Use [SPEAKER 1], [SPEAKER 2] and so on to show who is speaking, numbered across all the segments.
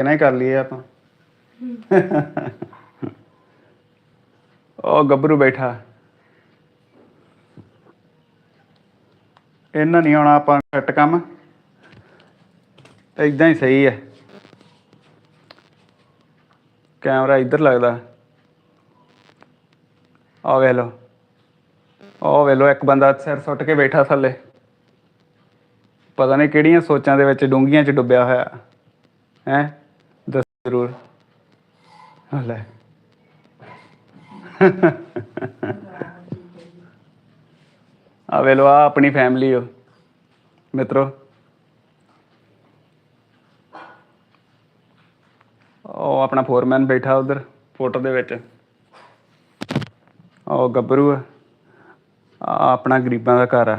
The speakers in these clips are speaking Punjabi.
[SPEAKER 1] ਕਿਹਨਾਂ ਕਰ ਲਈਏ ਆਪਾਂ? ਉਹ ਗੱਭਰੂ ਬੈਠਾ। ਇਹਨਾਂ ਨਹੀਂ ਆਉਣਾ ਆਪਾਂ ਘੱਟ ਕੰਮ। ਇਦਾਂ ਹੀ ਸਹੀ ਹੈ। ਕੈਮਰਾ ਇੱਧਰ ਲੱਗਦਾ। ਆ ਵੇ ਲੋ ਉਹ ਵੇ ਲੋ ਇੱਕ ਬੰਦਾ ਸਿਰ ਸੁੱਟ ਕੇ ਬੈਠਾ ਥੱਲੇ। ਪਤਾ ਨਹੀਂ ਕਿਹੜੀਆਂ ਸੋਚਾਂ ਦੇ ਵਿੱਚ ਡੂੰਘੀਆਂ 'ਚ ਡੁੱਬਿਆ ਹੋਇਆ। ਹੈ? ਜ਼ਰੂਰ। ਆ ਲੈ ਆ ਵੇ ਲੋ ਆ ਆਪਣੀ ਫੈਮਿਲੀ ਹੋ ਮਿੱਤਰੋ। ਉਹ ਆਪਣਾ ਫੋਰਮੈਨ ਬੈਠਾ ਉਧਰ, ਫੋਟੋ ਦੇ ਵਿੱਚ। ਉਹ ਗੱਭਰੂ ਆ। ਆਹ ਆਪਣਾ ਗਰੀਬਾਂ ਦਾ ਘਰ ਆ।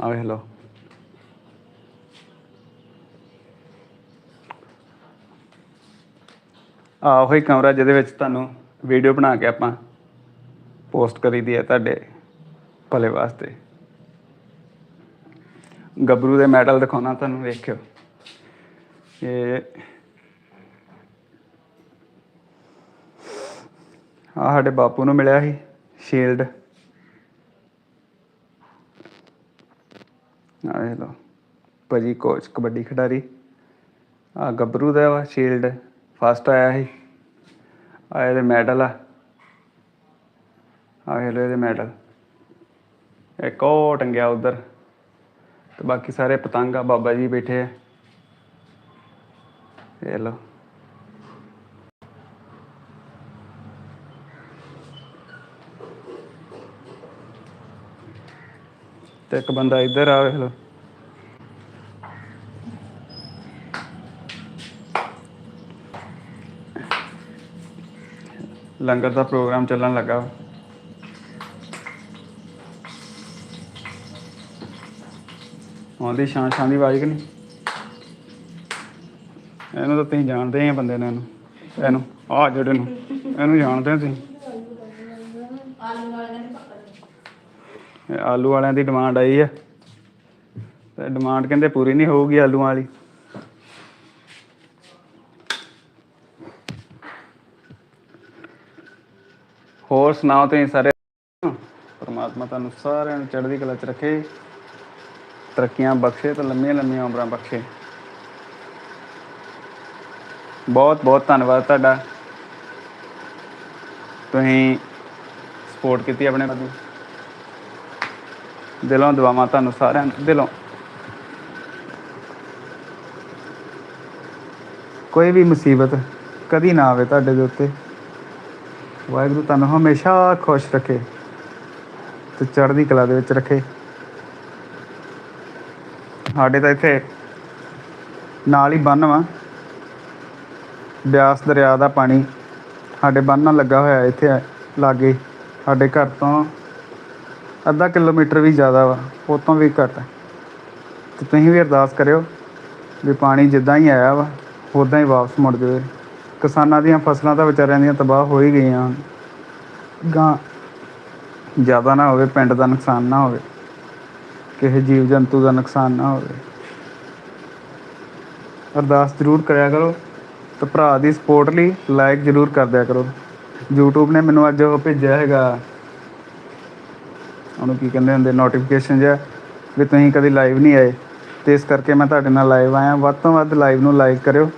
[SPEAKER 1] ਆ ਵੇਖ ਲਓ। ਆ ਉਹੀ ਕਮਰਾ ਜਿਹਦੇ ਵਿੱਚ ਤੁਹਾਨੂੰ ਵੀਡੀਓ ਬਣਾ ਕੇ ਆਪਾਂ ਪੋਸਟ ਕਰੀ ਦੀ ਹੈ ਤੁਹਾਡੇ ਭਲੇ ਵਾਸਤੇ। ਗੱਭਰੂ ਦੇ ਮੈਡਲ ਦਿਖਾਉਣਾ ਤੁਹਾਨੂੰ ਵੇਖਿਓ। ਇਹ ਆ ਸਾਡੇ ਬਾਪੂ ਨੂੰ ਮਿਲਿਆ ਸੀ ਸ਼ੀਲਡ ਆ ਵੇਖ ਲਓ, ਭਾਜੀ ਕੋਚ ਕਬੱਡੀ ਖਿਡਾਰੀ। ਆ ਗੱਭਰੂ ਦਾ ਵਾ ਸ਼ੀਲਡ ਫਸਟ ਆਇਆ ਸੀ। ਆ ਇਹਦੇ ਮੈਡਲ ਆ। ਆ ਵੇਖ ਇਹਦੇ ਮੈਡਲ ਇੱਕ ਉਹ ਟੰਗਿਆ ਉਧਰ। ਤੇ ਬਾਕੀ ਸਾਰੇ ਪਤੰਗ ਆ, ਬਾਬਾ ਜੀ ਬੈਠੇ ਆ। ਇਹ ਲਓ। ਤੇ ਇੱਕ ਬੰਦਾ ਇੱਧਰ ਆ, ਵੇਖ ਲਓ। ਲੰਗਰ ਦਾ ਪ੍ਰੋਗਰਾਮ ਚੱਲਣ ਲੱਗਾ। ਵਾ। ਆਉਂਦੀ ਸ਼ਾਨ ਸ਼ਾਨ ਦੀ ਆਵਾਜ਼ ਕਿ ਨਹੀਂ? ਇਹਨੂੰ ਤਾਂ ਤੁਸੀਂ ਜਾਣਦੇ ਹੀ ਆ ਬੰਦੇ ਨੂੰ ਇਹਨੂੰ। ਇਹਨੂੰ, ਆ ਜਿਹੜੇ ਨੂੰ। ਇਹਨੂੰ ਜਾਣਦੇ ਹੋ ਤੁਸੀਂ? ਇਹ ਆਲੂ ਵਾਲਿਆਂ ਦੀ ਡਿਮਾਂਡ ਆਈ ਆ। ਤੇ ਡਿਮਾਂਡ ਕਹਿੰਦੇ ਪੂਰੀ ਨਹੀਂ ਹੋਊਗੀ ਆਲੂਆਂ ਵਾਲੀ ਹੋਰ ਸੁਣਾਓ ਤੁਸੀਂ ਸਾਰੇ? ਪਰਮਾਤਮਾ ਤੁਹਾਨੂੰ ਸਾਰਿਆਂ ਨੂੰ ਚੜ੍ਹਦੀ ਕਲਾ ਚ ਰੱਖੇ। ਤਰੱਕੀਆਂ ਬਖਸ਼ੇ ਤੇ ਲੰਮੀਆਂ ਲੰਮੀਆਂ ਉਮਰਾਂ ਬਖਸ਼ੇ। ਬਹੁਤ ਬਹੁਤ ਧੰਨਵਾਦ ਤੁਹਾਡਾ। ਤੁਸੀਂ ਸਪੋਰਟ ਕੀਤੀ ਆਪਣੇ ਬੰਦੇ ਦਿਲੋਂ ਦੁਆਵਾਂ ਤੁਹਾਨੂੰ ਸਾਰਿਆਂ ਨੂੰ, ਦਿਲੋਂ। ਕੋਈ ਵੀ ਮੁਸੀਬਤ ਕਦੀ ਨਾ ਆਵੇ ਤੁਹਾਡੇ ਦੇ ਉੱਤੇ। ਵਾਹਿਗੁਰੂ ਤੁਹਾਨੂੰ ਹਮੇਸ਼ਾ ਖੁਸ਼ ਰੱਖੇ ਤੇ ਚੜ੍ਹਦੀ ਕਲਾ ਦੇ ਵਿੱਚ ਰੱਖੇ। ਸਾਡੇ ਤਾਂ ਇੱਥੇ ਨਾਲ ਹੀ ਬੰਨ੍ਹ ਵਾ। ਬਿਆਸ ਦਰਿਆ ਦਾ ਪਾਣੀ ਸਾਡੇ ਬੰਨ੍ਹ ਨਾਲ ਲੱਗਾ ਹੋਇਆ ਇੱਥੇ ਲਾਗੇ। ਸਾਡੇ ਘਰ ਤੋਂ ਅੱਧਾ ਕਿਲੋਮੀਟਰ ਵੀ ਜ਼ਿਆਦਾ ਵਾ, ਉਹ ਤੋਂ ਵੀ ਘੱਟ। ਹੈ ਤੇ ਤੁਸੀਂ ਵੀ ਅਰਦਾਸ ਕਰਿਓ ਵੀ ਪਾਣੀ ਜਿੱਦਾਂ ਹੀ ਆਇਆ ਵਾ, ਉਦਾਂ ਹੀ ਵਾਪਸ ਮੁੜ ਜਾਵੇ। ਕਿਸਾਨਾਂ ਦੀਆਂ ਫਸਲਾਂ ਤਾਂ ਵਿਚਾਰਿਆਂ ਦੀਆਂ ਤਬਾਹ ਹੋ ਹੀ ਗਈਆਂ। ਗਾਂ ਜ਼ਿਆਦਾ ਨਾ ਹੋਵੇ, ਪਿੰਡ ਦਾ ਨੁਕਸਾਨ ਨਾ ਹੋਵੇ, ਕਿਸੇ ਜੀਵ ਜੰਤੂ ਦਾ ਨੁਕਸਾਨ ਨਾ ਹੋਵੇ। ਅਰਦਾਸ ਜ਼ਰੂਰ ਕਰਿਆ ਕਰੋ ਤੇ ਭਰਾ ਦੀ ਸਪੋਰਟ ਲਈ ਲਾਈਕ ਜ਼ਰੂਰ ਕਰ ਦਿਆ ਕਰੋ। YouTube ਨੇ ਮੈਨੂੰ ਅੱਜ ਉਹ ਭੇਜਿਆ ਹੈਗਾ। ਉਹਨੂੰ ਕੀ ਕਹਿੰਦੇ ਹੁੰਦੇ ਨੋਟੀਫਿਕੇਸ਼ਨ ਜਿਹਾ ਵੀ ਤੁਸੀਂ ਕਦੀ ਲਾਈਵ ਨਹੀਂ ਆਏ। ਤੇ ਇਸ ਕਰਕੇ ਮੈਂ ਤੁਹਾਡੇ ਨਾਲ ਲਾਈਵ ਆਇਆ। ਵੱਧ ਤੋਂ ਵੱਧ ਲਾਈਵ ਨੂੰ ਲਾਈਕ ਕਰਿਓ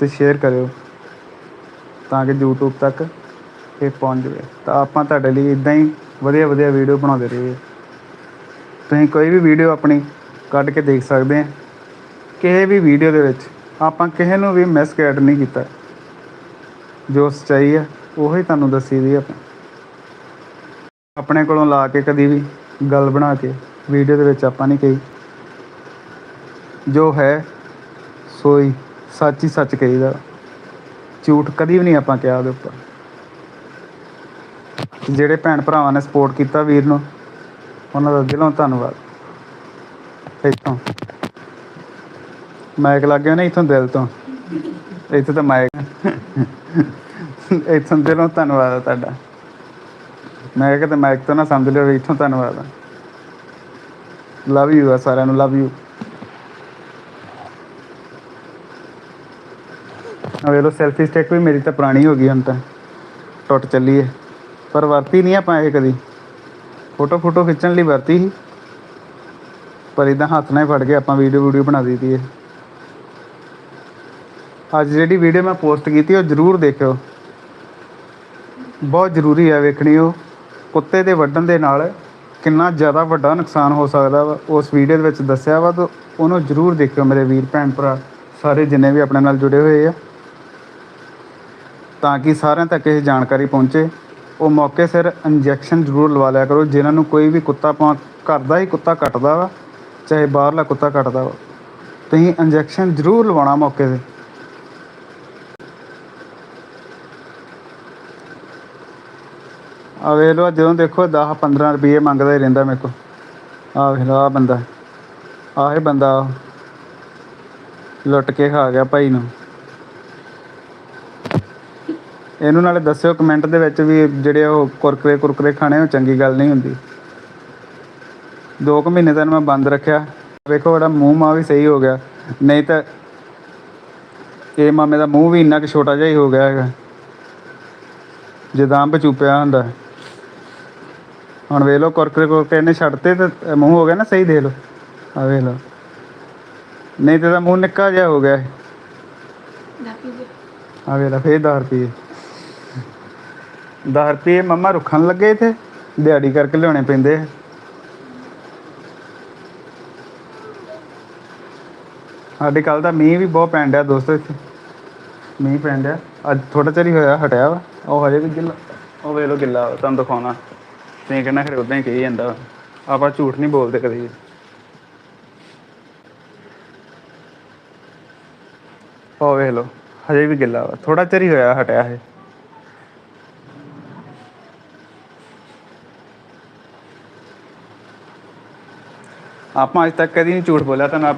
[SPEAKER 1] ਤੇ ਸ਼ੇਅਰ ਕਰਿਓ। ਤਾਂ ਕਿ YouTube ਤੱਕ ਇਹ ਪਹੁੰਚ ਜਾਵੇ। ਤਾਂ ਆਪਾਂ ਤੁਹਾਡੇ ਲਈ ਇਦਾਂ ਹੀ ਵਧੀਆ ਵਧੀਆ ਵੀਡੀਓ ਬਣਾਉਂਦੇ ਰਹੀਏ। ਤੁਸੀਂ ਕੋਈ ਵੀ ਵੀਡੀਓ ਆਪਣੀ ਕੱਢ ਕੇ ਦੇਖ ਸਕਦੇ ਆ। ਕਿਸੇ ਵੀ ਵੀਡੀਓ ਦੇ ਵਿੱਚ ਆਪਾਂ ਕਿਸੇ ਨੂੰ ਵੀ ਮਿਸਗਾਈਡ ਨਹੀਂ ਕੀਤਾ। ਜੋ ਸੱਚਾਈ ਆ, ਉਹੀ ਤੁਹਾਨੂੰ ਦੱਸੀ ਦੀ ਆਪਾਂ। ਆਪਣੇ ਕੋਲੋਂ ਲਾ ਕੇ ਕਦੀ ਵੀ ਗੱਲ ਬਣਾ ਕੇ ਵੀਡੀਓ ਦੇ ਵਿੱਚ ਆਪਾਂ ਨਹੀਂ ਕਹੀ। ਜੋ ਹੈ, ਸੋਈ ਸੱਚ ਹੀ ਸੱਚ ਕਹੀਦਾ। ਝੂਠ ਕਦੀ ਵੀ ਨਹੀਂ ਆਪਾਂ ਕਿਹਾ ਉਹਦੇ ਉੱਪਰ। ਜਿਹੜੇ ਭੈਣ ਭਰਾਵਾਂ ਨੇ ਸਪੋਰਟ ਕੀਤਾ ਵੀਰ ਨੂੰ, ਉਹਨਾਂ ਦਾ ਦਿਲੋਂ ਧੰਨਵਾਦ। ਇੱਥੋਂ। ਮਾਈਕ ਲੱਗ ਗਿਆ ਨਾ ਇੱਥੋਂ ਦਿਲ ਤੋਂ। ਇੱਥੇ ਤਾਂ ਮਾਈਕ ਇੱਥੋਂ ਦਿਲੋਂ ਧੰਨਵਾਦ ਆ ਤੁਹਾਡਾ। ਮੈਂ ਕਿਹਾ ਕਿਤੇ ਮਾਈਕ ਤੋਂ ਨਾ ਸਮਝ ਲਿਓ ਵੀ ਇੱਥੋਂ ਧੰਨਵਾਦ ਆ। ਲਵ ਯੂ ਆ ਸਾਰਿਆਂ ਨੂੰ ਲਵ ਯੂ ਵੇਖ ਲਓ ਸੈਲਫੀ ਸਟਿਕ ਵੀ ਮੇਰੀ ਤਾਂ ਪੁਰਾਣੀ ਹੋ ਗਈ ਹੁਣ ਤਾਂ। ਟੁੱਟ ਚੱਲੀ ਹੈ ਪਰ ਵਰਤੀ ਨਹੀਂ ਆਪਾਂ ਇਹ ਕਦੀ। ਫੋਟੋ ਫੋਟੋ ਖਿੱਚਣ ਲਈ ਵਰਤੀ ਸੀ। ਪਰ ਇਦਾਂ ਹੱਥ ਨਾਲ ਹੀ ਫੜ ਕੇ ਆਪਾਂ ਵੀਡੀਓ ਵੀਡੀਓ ਬਣਾ ਦਿੱਤੀ ਹੈ ਅੱਜ ਜਿਹੜੀ ਵੀਡੀਓ ਮੈਂ ਪੋਸਟ ਕੀਤੀ, ਉਹ ਜ਼ਰੂਰ ਦੇਖਿਓ। ਬਹੁਤ ਜ਼ਰੂਰੀ ਹੈ ਵੇਖਣੀ ਉਹ। ਕੁੱਤੇ ਦੇ ਵੱਢਣ ਦੇ ਨਾਲ ਕਿੰਨਾ ਜ਼ਿਆਦਾ ਵੱਡਾ ਨੁਕਸਾਨ ਹੋ ਸਕਦਾ ਵਾ। ਉਸ ਵੀਡੀਓ ਦੇ ਵਿੱਚ ਦੱਸਿਆ ਵਾ, ਤਾਂ ਉਹਨੂੰ ਜ਼ਰੂਰ ਦੇਖਿਓ ਮੇਰੇ ਵੀਰ, ਭੈਣ ਭਰਾ, ਸਾਰੇ ਜਿੰਨੇ ਵੀ ਆਪਣੇ ਨਾਲ ਜੁੜੇ ਹੋਏ ਆ। ਤਾਂ ਕਿ ਸਾਰਿਆਂ ਤੱਕ ਇਹ ਜਾਣਕਾਰੀ ਪਹੁੰਚੇ। ਉਹ ਮੌਕੇ ਸਿਰ ਇੰਜੈਕਸ਼ਨ ਜ਼ਰੂਰ ਲਵਾ ਲਿਆ ਕਰੋ, ਜਿਨ੍ਹਾਂ ਨੂੰ ਕੋਈ ਵੀ ਕੁੱਤਾ ਪਾ, ਘਰ ਦਾ ਹੀ ਕੁੱਤਾ ਕੱਟਦਾ ਵਾ, ਚਾਹੇ ਬਾਹਰਲਾ ਕੁੱਤਾ ਕੱਟਦਾ ਵਾ। ਤੁਸੀਂ ਇੰਜੈਕਸ਼ਨ ਜ਼ਰੂਰ ਲਵਾਉਣਾ ਮੌਕੇ ਤੇ। ਆ ਵੇਖ ਲਓ ਜਦੋਂ ਦੇਖੋ 10 15 ਰੁਪਏ ਮੰਗਦਾ ਹੀ ਰਹਿੰਦਾ ਮੇਰੇ ਕੋਲ। ਆ ਵੇਖ ਲਓ ਆ ਬੰਦਾ। ਆਹ ਬੰਦਾ ਲੁੱਟ ਕੇ ਖਾ ਗਿਆ ਭਾਈ ਨੂੰ। ਇਹਨੂੰ ਨਾਲੇ ਦੱਸਿਓ ਕਮੈਂਟ ਦੇ ਵਿੱਚ ਵੀ ਜਿਹੜੇ ਉਹ ਕੁਰਕਰੇ ਕੁਰਕਰੇ ਖਾਣੇ ਉਹ ਚੰਗੀ ਗੱਲ ਨਹੀਂ ਹੁੰਦੀ। ਦੋ ਕੁ ਮਹੀਨੇ ਤੱਕ ਮੈਂ ਬੰਦ ਰੱਖਿਆ। ਵੇਖੋ ਬੜਾ ਮੂੰਹ ਮਾ ਵੀ ਸਹੀ ਹੋ ਗਿਆ। ਨਹੀਂ ਤਾਂ ਇਹ ਮਾਮੇ ਦਾ ਮੂੰਹ ਵੀ ਇੰਨਾ ਕਿ ਛੋਟਾ ਜਿਹਾ ਹੀ ਹੋ ਗਿਆ ਹੈਗਾ। ਜਿੱਦਾਂ ਅੰਬ ਚੂਪਿਆ ਹੁੰਦਾ। ਹੁਣ ਵੇਖ ਲਓ ਕੁਰਕਰੇ ਕੁਰਕਰੇ ਨੇ ਛੱਡਤੇ ਤੇ ਮੂੰਹ ਹੋ ਗਿਆ ਨਾ ਸਹੀ ਦੇ ਲਓ। ਆ ਵੇਖ ਲਓ। ਨਹੀਂ ਤੇ ਇਹਦਾ ਮੂੰਹ ਨਿੱਕਾ ਜਿਹਾ ਹੋ ਗਿਆ। ਆ ਵੇਖ ਲਾ ਫੇਰ 10 ਰੁਪਏ। 10 ਰੁਪਏ ਮੰਮਾ ਰੁੱਖਣ ਲੱਗੇ ਇੱਥੇ ਦਿਹਾੜੀ ਕਰਕੇ ਲਿਆਉਣੇ ਪੈਂਦੇ ਆ। ਸਾਡੇ ਕੱਲ ਦਾ ਮੀਂਹ ਵੀ ਬਹੁਤ ਪੈਣ ਡਿਆ ਦੋਸਤੋ ਇੱਥੇ। ਮੀਂਹ ਪੈਣ ਡਿਆ। ਅੱਜ ਥੋੜਾ ਚਿਰ ਹੀ ਹੋਇਆ ਹਟਿਆ ਵਾ। ਉਹ ਹਜੇ ਵੀ ਗਿੱਲਾ ਉਹ ਵੇਖ ਲਓ ਗਿੱਲਾ ਵਾ, ਤੁਹਾਨੂੰ ਦਿਖਾਉਣਾ। ਤੁਸੀਂ ਕਹਿੰਦਾ ਖਰੇ ਉਦਾਂ ਹੀ ਕਹੀ ਜਾਂਦਾ ਵਾ। ਆਪਾਂ ਝੂਠ ਨਹੀਂ ਬੋਲਦੇ ਕਦੇ ਉਹ ਵੇਖ ਲਓ ਹਜੇ ਵੀ ਗਿੱਲਾ ਵਾ। ਥੋੜਾ ਚਿਰ ਹੀ ਹੋਇਆ ਹਟਿਆ ਇਹ। ਆਪਾਂ ਅੱਜ ਤੱਕ ਕਦੀ ਨਹੀਂ ਝੂਠ ਬੋਲਿਆ ਤਾਂ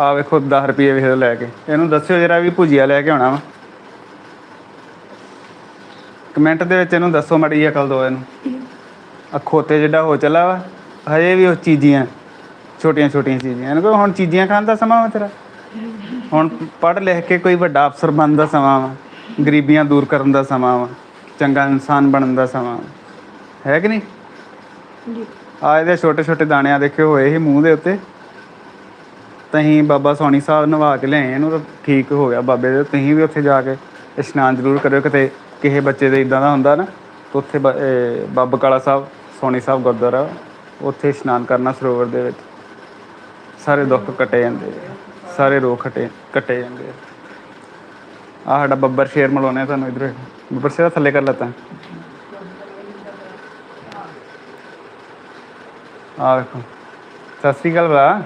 [SPEAKER 1] ਆ ਵੇਖੋ 10 ਰੁਪਏ ਵੇਖ ਲਓ ਲੈ ਕੇ। ਇਹਨੂੰ ਦੱਸਿਓ ਜਰਾ ਵੀ ਭੁਜੀਆ ਲੈ ਕੇ ਆਉਣਾ ਵਾ। ਕਮੈਂਟ ਦੇ ਵਿੱਚ ਇਹਨੂੰ ਦੱਸੋ ਮੜੀ ਅਕਲ ਦੋ ਇਹਨੂੰ। ਆ ਖੋਤੇ ਜਿਹੜਾ ਹੋ ਚੱਲਾ ਵਾ, ਹਜੇ ਵੀ ਉਹ ਚੀਜ਼ੀਆਂ, ਛੋਟੀਆਂ ਛੋਟੀਆਂ ਚੀਜ਼ੀਆਂ। ਇਹਨੂੰ ਕਹੋ, ਹੁਣ ਚੀਜ਼ੀਆਂ ਖਾਣ ਦਾ ਸਮਾਂ ਵਾ ਤੇਰਾ? ਹੁਣ ਪੜ੍ਹ ਲਿਖ ਕੇ ਕੋਈ ਵੱਡਾ ਅਫਸਰ ਬਣਨ ਦਾ ਸਮਾਂ ਵਾ, ਗਰੀਬੀਆਂ ਦੂਰ ਕਰਨ ਦਾ ਸਮਾਂ ਵਾ, ਚੰਗਾ ਇਨਸਾਨ ਬਣਨ ਦਾ ਸਮਾਂ ਵਾ। ਹੈ ਕਿ ਨਹੀਂ? ਆ ਇਹਦੇ ਛੋਟੇ ਛੋਟੇ ਦਾਣਿਆਂ ਦੇਖੇ ਹੋਏ ਸੀ ਮੂੰਹ ਦੇ ਉੱਤੇ। ਤਹੀਂ ਬਾਬਾ ਸੋਣੀ ਸਾਹਿਬ ਨਵਾ ਕੇ ਲਿਆਏ ਇਹਨੂੰ ਤਾਂ ਠੀਕ ਹੋ ਗਿਆ ਬਾਬੇ ਦੇ ਤੁਸੀਂ ਵੀ ਉੱਥੇ ਜਾ ਕੇ ਇਸ਼ਨਾਨ ਜ਼ਰੂਰ ਕਰਿਓ ਕਿਤੇ ਕਿਸੇ ਬੱਚੇ ਦੇ ਇਦਾਂ ਦਾ ਹੁੰਦਾ ਨਾ ਤਾਂ ਉੱਥੇ ਬਾਬਾ ਕਾਲਾ ਸਾਹਿਬ ਸੋਣੀ ਸਾਹਿਬ ਗੁਰਦੁਆਰਾ ਉੱਥੇ ਇਸ਼ਨਾਨ ਕਰਨਾ ਸਰੋਵਰ ਦੇ ਵਿੱਚ। ਸਾਰੇ ਦੁੱਖ ਕੱਟੇ ਜਾਂਦੇ ਆ, ਸਾਰੇ ਰੋਗ ਕੱਟੇ ਕੱਟੇ ਜਾਂਦੇ। ਆ ਆਹ ਸਾਡਾ ਬੱਬਰ ਸ਼ੇਰ ਮਿਲਾਉਣੇ ਤੁਹਾਨੂੰ ਇਧਰ। ਬੱਬਰ ਸ਼ੇਰ ਥੱਲੇ ਕਰ ਲੱਤਾ ਆ ਵੇਖੋ ਸਤਿ ਸ੍ਰੀ ਅਕਾਲ ਭਰਾ।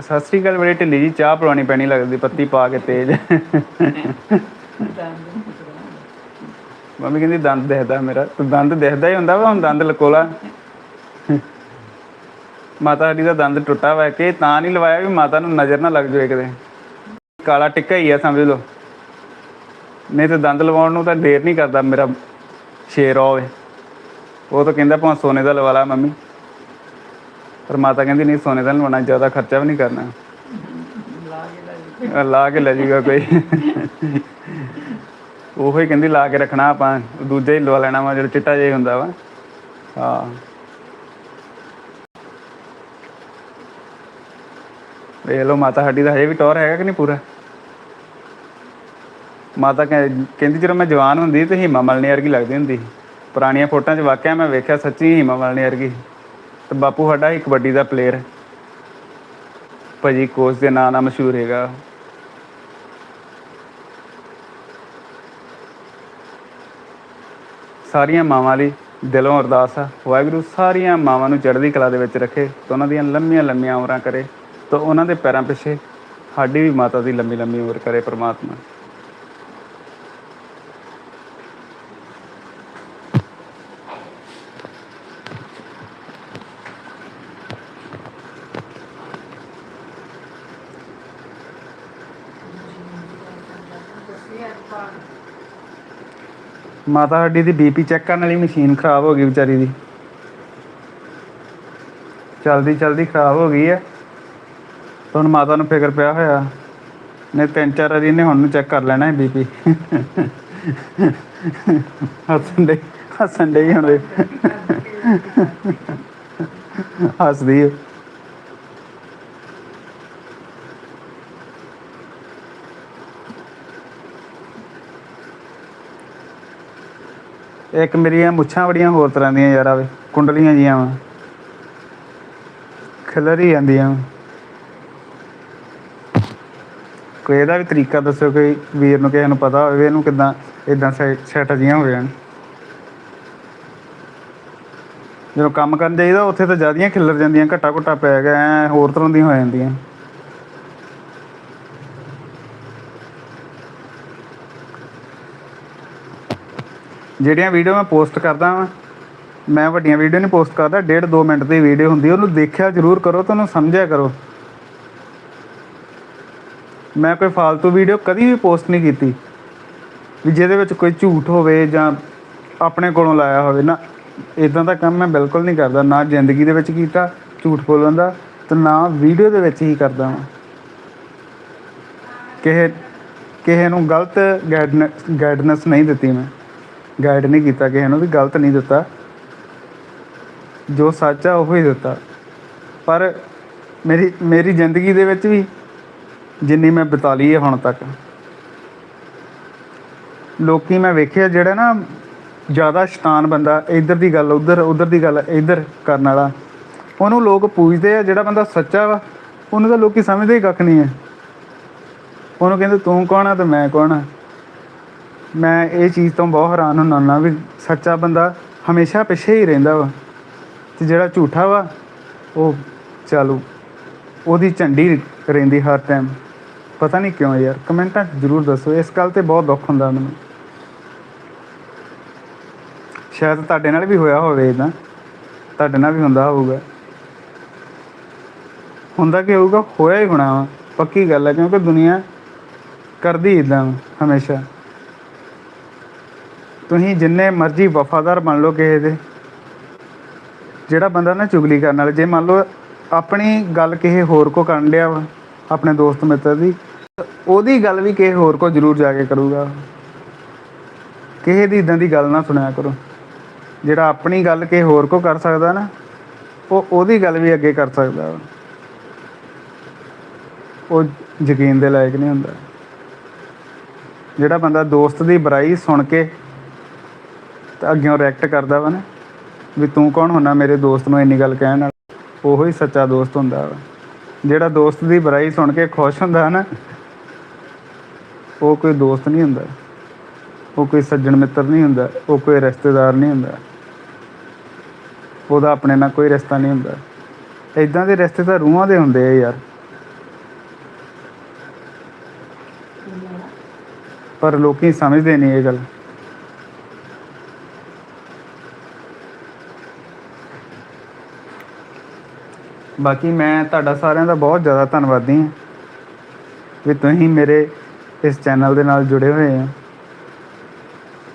[SPEAKER 1] ਸਤਿ ਸ੍ਰੀ ਅਕਾਲ, ਬੜੀ ਢਿੱਲੀ ਜੀ ਚਾਹ ਪਲਾਉਣੀ ਪੈਣੀ ਲੱਗਦੀ, ਪੱਤੀ ਪਾ ਕੇ ਤੇਜ਼। ਮੰਮੀ ਕਹਿੰਦੀ, ਦੰਦ ਦਿਖਦਾ ਮੇਰਾ, ਤੂੰ ਦੰਦ ਦਿਖਦਾ ਹੀ ਹੁੰਦਾ ਵਾ, ਹੁਣ ਦੰਦ ਲਕੋਲਾ। ਮਾਤਾ ਸਾਡੀ ਦਾ ਦੰਦ ਟੁੱਟਾ ਵਾ ਕਿ ਤਾਂ ਨਹੀਂ ਲਵਾਇਆ ਵੀ ਮਾਤਾ ਨੂੰ ਨਜ਼ਰ ਨਾ ਲੱਗ ਜਾਵੇ ਕਿਤੇ। ਕਾਲਾ ਟਿੱਕਾ ਹੀ ਆ, ਸਮਝ ਲਓ। ਨਹੀਂ ਤੇ ਦੰਦ ਲਵਾਉਣ ਨੂੰ ਤਾਂ ਦੇਰ ਨਹੀਂ ਕਰਦਾ ਮੇਰਾ ਸ਼ੇਰ ਹੋਵੇ ਉਹ ਤਾਂ ਕਹਿੰਦਾ ਭਾਵੇਂ ਸੋਨੇ ਦਾ ਲਵਾ ਲਾ ਮੰਮੀ। ਪਰ ਮਾਤਾ ਕਹਿੰਦੀ ਨਹੀਂ, ਸੋਨੇ ਦਾ ਲਵਾਉਣਾ, ਜ਼ਿਆਦਾ ਖਰਚਾ ਵੀ ਨਹੀਂ ਕਰਨਾ। ਲਾ ਕੇ ਲੈ ਜੂਗਾ ਕੋਈ। ਉਹੋ ਹੀ ਕਹਿੰਦੀ ਲਾ ਕੇ ਰੱਖਣਾ ਆਪਾਂ, ਦੂਜਾ ਹੀ ਲਵਾ ਲੈਣਾ ਵਾ, ਜਿਹੜਾ ਚਿੱਟਾ ਜਿਹਾ ਹੁੰਦਾ ਵਾ। ਹਾਂ। ਵੇਖ ਲਓ, ਮਾਤਾ ਸਾਡੀ ਦਾ ਹਜੇ ਵੀ ਟੌਰ ਹੈਗਾ ਕਿ ਨਹੀਂ ਪੂਰਾ? ਮਾਤਾ ਕਹਿ- ਕਹਿੰਦੀ ਜਦੋਂ ਮੈਂ ਜਵਾਨ ਹੁੰਦੀ ਤੇ ਹੀਮਾ ਮਲਨੀ ਵਰਗੀ ਲੱਗਦੀ ਹੁੰਦੀ ਸੀ। ਪੁਰਾਣੀਆਂ ਫੋਟੋਆਂ 'ਚ ਵਾਕਿਆ ਮੈਂ ਵੇਖਿਆ ਸੱਚੀ ਹੀਮਾ ਮਲਨੀ ਵਰਗੀ। ਤੇ ਬਾਪੂ ਸਾਡਾ ਹੀ ਕਬੱਡੀ ਦਾ ਪਲੇਅਰ ਭਾਜੀ ਕੋਚ ਦੇ ਨਾਂ ਨਾਲ ਮਸ਼ਹੂਰ ਹੈਗਾ। ਸਾਰੀਆਂ ਮਾਵਾਂ ਲਈ ਦਿਲੋਂ ਅਰਦਾਸ ਆ। ਵਾਹਿਗੁਰੂ ਸਾਰੀਆਂ ਮਾਵਾਂ ਨੂੰ ਚੜ੍ਹਦੀ ਕਲਾ ਦੇ ਵਿੱਚ ਰੱਖੇ ਤੇ ਉਹਨਾਂ ਦੀਆਂ ਲੰਮੀਆਂ ਲੰਮੀਆਂ ਉਮਰਾਂ ਕਰੇ ਤੇ ਉਹਨਾਂ ਦੇ ਪੈਰਾਂ ਪਿੱਛੇ ਸਾਡੀ ਵੀ ਮਾਤਾ ਦੀ ਲੰਮੀ ਲੰਮੀ ਉਮਰ ਕਰੇ ਪ੍ਰਮਾਤਮਾ। ਮਾਤਾ ਸਾਡੀ ਦੀ ਬੀਪੀ ਚੈੱਕ ਕਰਨ ਵਾਲੀ ਮਸ਼ੀਨ ਖਰਾਬ ਹੋ ਗਈ ਵਿਚਾਰੀ ਦੀ। ਚਲਦੀ ਚਲਦੀ ਖਰਾਬ ਹੋ ਗਈ ਹੈ। ਹੁਣ ਮਾਤਾ ਨੂੰ ਫਿਕਰ ਪਿਆ ਹੋਇਆ। ਨੇ ਤਿੰਨ, ਚਾਰ ਵਾਰੀ ਨੇ ਹੁਣ ਨੂੰ ਚੈੱਕ ਕਰ ਲੈਣਾ ਹੈ ਬੀਪੀ ਹੱਸਣ ਦੇ ਹੱਸਣ ਦੇ ਹੁਣ। ਹੱਸਦੀ ਹੈ। ਇੱਕ ਮੇਰੀਆਂ ਮੁੱਛਾਂ ਬੜੀਆਂ ਹੋਰ ਤਰ੍ਹਾਂ ਦੀਆਂ ਯਾਰ ਆਵੇ ਕੁੰਡਲੀਆਂ ਜੀਆਂ ਵਾ। ਖਿਲਰ ਹੀ ਜਾਂਦੀਆਂ ਵਾਂ। ਕੋਈ ਇਹਦਾ ਵੀ ਤਰੀਕਾ ਦੱਸੋ ਕੋਈ ਵੀਰ ਨੂੰ, ਕਿਸੇ ਨੂੰ ਪਤਾ ਹੋਵੇ ਇਹਨੂੰ ਕਿਦਾਂ ਇਦਾਂ ਸੈੱਟ ਜੀਆਂ ਹੋ ਜਾਣ। ਜਦੋਂ ਕੰਮ ਕਰਨ ਜਾਈਦਾ, ਉੱਥੇ ਤਾਂ ਜ਼ਿਆਦੀਆਂ ਖਿਲਰ ਜਾਂਦੀਆਂ, ਘੱਟਾ ਘੁੱਟਾ ਪੈ ਗਿਆ ਹੋਰ ਤਰ੍ਹਾਂ ਦੀਆਂ ਹੋ ਜਾਂਦੀਆਂ। ਜਿਹੜੀਆਂ ਵੀਡੀਓ ਮੈਂ ਪੋਸਟ ਕਰਦਾ ਵਾਂ, ਮੈਂ ਵੱਡੀਆਂ ਵੀਡੀਓ ਨਹੀਂ ਪੋਸਟ ਕਰਦਾ, ਡੇਢ ਦੋ ਮਿੰਟ ਦੀ ਵੀਡੀਓ ਹੁੰਦੀ ਉਹਨੂੰ ਦੇਖਿਆ ਜ਼ਰੂਰ ਕਰੋ ਤੇ ਉਹਨੂੰ ਸਮਝਿਆ ਕਰੋ। ਮੈਂ ਕੋਈ ਫालतू ਵੀਡੀਓ ਕਦੀ ਵੀ ਪੋਸਟ ਨਹੀਂ ਕੀਤੀ, ਵੀ ਜਿਹਦੇ ਵਿੱਚ ਕੋਈ ਝੂਠ ਹੋਵੇ ਜਾਂ ਆਪਣੇ ਕੋਲੋਂ ਲਾਇਆ ਹੋਵੇ। ਨਾ ਇਦਾਂ ਦਾ ਕੰਮ ਮੈਂ ਬਿਲਕੁਲ ਨਹੀਂ ਕਰਦਾ, ਨਾ ਜ਼ਿੰਦਗੀ ਦੇ ਵਿੱਚ ਕੀਤਾ, ਝੂਠ ਬੋਲਣ ਦਾ, ਤੇ ਨਾ ਵੀਡੀਓ ਦੇ ਵਿੱਚ ਹੀ ਕਰਦਾ ਹਾਂ ਕਿਸੇ ਕਿਸੇ ਨੂੰ ਗਲਤ ਗਾਈਡਨੈਸ ਨਹੀਂ ਦਿੱਤੀ ਮੈਂ। ਗਾਈਡ ਨਹੀਂ ਕੀਤਾ ਕਿਸੇ ਨੂੰ ਵੀ ਗਲਤ ਨਹੀਂ ਦਿੱਤਾ। ਜੋ ਸੱਚ ਆ, ਉਹ ਹੀ ਦਿੱਤਾ। ਪਰ ਮੇਰੀ ਮੇਰੀ ਜ਼ਿੰਦਗੀ ਦੇ ਵਿੱਚ ਵੀ ਜਿੰਨੀ ਮੈਂ ਬਿਤਾ ਲਈ ਹੈ ਹੁਣ ਤੱਕ, ਲੋਕੀ ਮੈਂ ਵੇਖਿਆ ਜਿਹੜਾ ਨਾ ਜ਼ਿਆਦਾ ਸ਼ੈਤਾਨ ਬੰਦਾ, ਇੱਧਰ ਦੀ ਗੱਲ, ਉੱਧਰ ਉੱਧਰ ਦੀ ਗੱਲ, ਇੱਧਰ ਕਰਨ ਵਾਲਾ। ਉਹਨੂੰ ਲੋਕ ਪੁੱਛਦੇ ਆ, ਜਿਹੜਾ ਬੰਦਾ ਸੱਚਾ ਵਾ, ਉਹਨੂੰ ਤਾਂ ਲੋਕੀ ਸਮਝਦੇ ਹੀ ਕੱਖ ਨਹੀਂ ਹੈ ਉਹਨੂੰ ਕਹਿੰਦੇ, ਤੂੰ ਕੌਣ ਆ ਤੇ ਮੈਂ ਕੌਣ ਆ? ਮੈਂ ਇਹ ਚੀਜ਼ ਤੋਂ ਬਹੁਤ ਹੈਰਾਨ ਹੁੰਦਾ ਨਾ ਵੀ ਸੱਚਾ ਬੰਦਾ ਹਮੇਸ਼ਾ ਪਿੱਛੇ ਹੀ ਰਹਿੰਦਾ ਵਾ ਤੇ ਜਿਹੜਾ ਝੂਠਾ ਵਾ, ਉਹ ਚਾਲੂ, ਉਹਦੀ ਝੰਡੀ ਰਹਿੰਦੀ ਹਰ ਟਾਈਮ ਪਤਾ ਨਹੀਂ ਕਿਉਂ ਯਾਰ, ਕਮੈਂਟਾਂ 'ਚ ਜ਼ਰੂਰ ਦੱਸੋ, ਇਸ ਗੱਲ ਤੇ ਬਹੁਤ ਦੁੱਖ ਹੁੰਦਾ ਮੈਨੂੰ। ਸ਼ਾਇਦ ਤੁਹਾਡੇ ਨਾਲ ਵੀ ਹੋਇਆ ਹੋਵੇ ਇਦਾਂ ਤੁਹਾਡੇ ਨਾਲ ਵੀ ਹੁੰਦਾ ਹੋਊਗਾ। ਹੁੰਦਾ ਕੀ ਹੋਊਗਾ, ਹੋਇਆ ਹੀ ਹੋਣਾ ਵਾ, ਪੱਕੀ ਗੱਲ ਹੈ ਕਿਉਂਕਿ ਦੁਨੀਆ ਕਰਦੀ ਇਦਾਂ ਹਮੇਸ਼ਾ। ਤੁਸੀਂ ਜਿੰਨੇ ਮਰਜ਼ੀ ਵਫਾਦਾਰ ਬਣ ਲਓ ਕਿਸੇ ਦੇ, ਜਿਹੜਾ ਬੰਦਾ ਨਾ ਚੁਗਲੀ ਕਰਨ ਵਾਲਾ, ਜੇ ਮੰਨ ਲਓ ਆਪਣੀ ਗੱਲ ਕਿਸੇ ਹੋਰ ਕੋ ਕਰਨ ਲਿਆ ਵਾ, ਆਪਣੇ ਦੋਸਤ ਮਿੱਤਰ ਦੀ ਉਹਦੀ ਗੱਲ ਵੀ ਕਿਸੇ ਹੋਰ ਕੋ ਜ਼ਰੂਰ ਜਾ ਕੇ ਕਰੂਗਾ। ਕਿਸੇ ਦੀ ਇਦਾਂ ਦੀ ਗੱਲ ਨਾ ਸੁਣਿਆ ਕਰੋ। ਜਿਹੜਾ ਆਪਣੀ ਗੱਲ ਕਿਸੇ ਹੋਰ ਕੋ ਕਰ ਸਕਦਾ ਨਾ, ਉਹ ਉਹਦੀ ਗੱਲ ਵੀ ਅੱਗੇ ਕਰ ਸਕਦਾ ਵਾ। ਉਹ ਯਕੀਨ ਦੇ ਲਾਇਕ ਨਹੀਂ ਹੁੰਦਾ। ਜਿਹੜਾ ਬੰਦਾ ਦੋਸਤ ਦੀ ਬੁਰਾਈ ਸੁਣ ਕੇ ਤਾਂ ਅੱਗਿਓਂ ਰਿਐਕਟ ਕਰਦਾ ਵਾ ਨਾ, ਵੀ ਤੂੰ ਕੌਣ ਹੁੰਦਾ ਮੇਰੇ ਦੋਸਤ ਨੂੰ ਇੰਨੀ ਗੱਲ ਕਹਿਣ ਨਾਲ ਉਹੋ ਹੀ ਸੱਚਾ ਦੋਸਤ ਹੁੰਦਾ ਵਾ। ਜਿਹੜਾ ਦੋਸਤ ਦੀ ਬੁਰਾਈ ਸੁਣ ਕੇ ਖੁਸ਼ ਹੁੰਦਾ ਨਾ, ਉਹ ਕੋਈ ਦੋਸਤ ਨਹੀਂ ਹੁੰਦਾ। ਉਹ ਕੋਈ ਸੱਜਣ ਮਿੱਤਰ ਨਹੀਂ ਹੁੰਦਾ, ਉਹ ਕੋਈ ਰਿਸ਼ਤੇਦਾਰ ਨਹੀਂ ਹੁੰਦਾ। ਉਹਦਾ ਆਪਣੇ ਨਾਲ ਕੋਈ ਰਿਸ਼ਤਾ ਨਹੀਂ ਹੁੰਦਾ। ਇਦਾਂ ਦੇ ਰਿਸ਼ਤੇ ਤਾਂ ਰੂਹਾਂ ਦੇ ਹੁੰਦੇ ਆ ਯਾਰ। ਪਰ ਲੋਕੀ ਸਮਝਦੇ ਨਹੀਂ ਇਹ ਗੱਲ। ਬਾਕੀ ਮੈਂ ਤੁਹਾਡਾ ਸਾਰਿਆਂ ਦਾ ਬਹੁਤ ਜ਼ਿਆਦਾ ਧੰਨਵਾਦੀ ਹਾਂ ਵੀ ਤੁਸੀਂ ਮੇਰੇ ਇਸ ਚੈਨਲ ਦੇ ਨਾਲ ਜੁੜੇ ਹੋਏ ਆ